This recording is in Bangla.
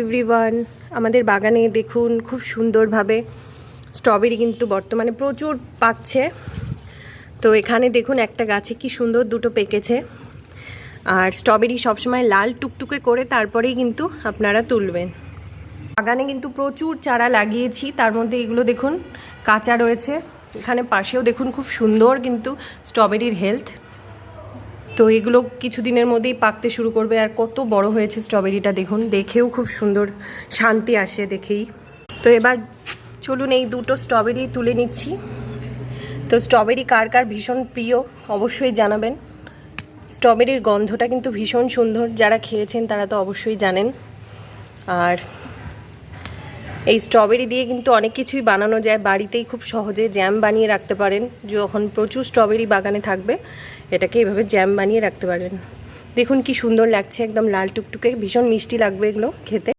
এভরিওয়ান আমাদের বাগানে দেখুন খুব সুন্দরভাবে স্ট্রবেরি কিন্তু বর্তমানে প্রচুর পাকছে। তো এখানে দেখুন একটা গাছে কি সুন্দর দুটো পেকেছে। আর স্ট্রবেরি সবসময় লাল টুকটুকে করে তারপরেই কিন্তু আপনারা তুলবেন। বাগানে কিন্তু প্রচুর চারা লাগিয়েছি, তার মধ্যে এগুলো দেখুন কাঁচা রয়েছে। এখানে পাশেও দেখুন খুব সুন্দর কিন্তু স্ট্রবেরির হেলথ তো এগুলো কিছুদিনের মধ্যেই পাকতে শুরু করবে। আর কত বড় হয়েছে স্ট্রবেরিটা দেখুন। দেখেও খুব সুন্দর শান্তি আসে দেখেই। তো এবার চলুন এই দুটো স্ট্রবেরি তুলে নিচ্ছি। তো স্ট্রবেরি কার কার ভীষণ প্রিয় অবশ্যই জানাবেন। স্ট্রবেরির গন্ধটা কিন্তু ভীষণ সুন্দর। যারা খেয়েছেন তারা তো অবশ্যই জানেন। আর এই স্ট্রবেরি দিয়ে কিন্তু অনেক কিছুই বানানো যায়। বাড়িতেই খুব সহজে জ্যাম বানিয়ে রাখতে পারেন। যখন প্রচুর স্ট্রবেরি বাগানে থাকবে, এটাকে এভাবে জ্যাম বানিয়ে রাখতে পারেন দেখুন কি সুন্দর লাগছে, একদম লাল টুকটুকে। ভীষণ মিষ্টি লাগবে এগুলো খেতে।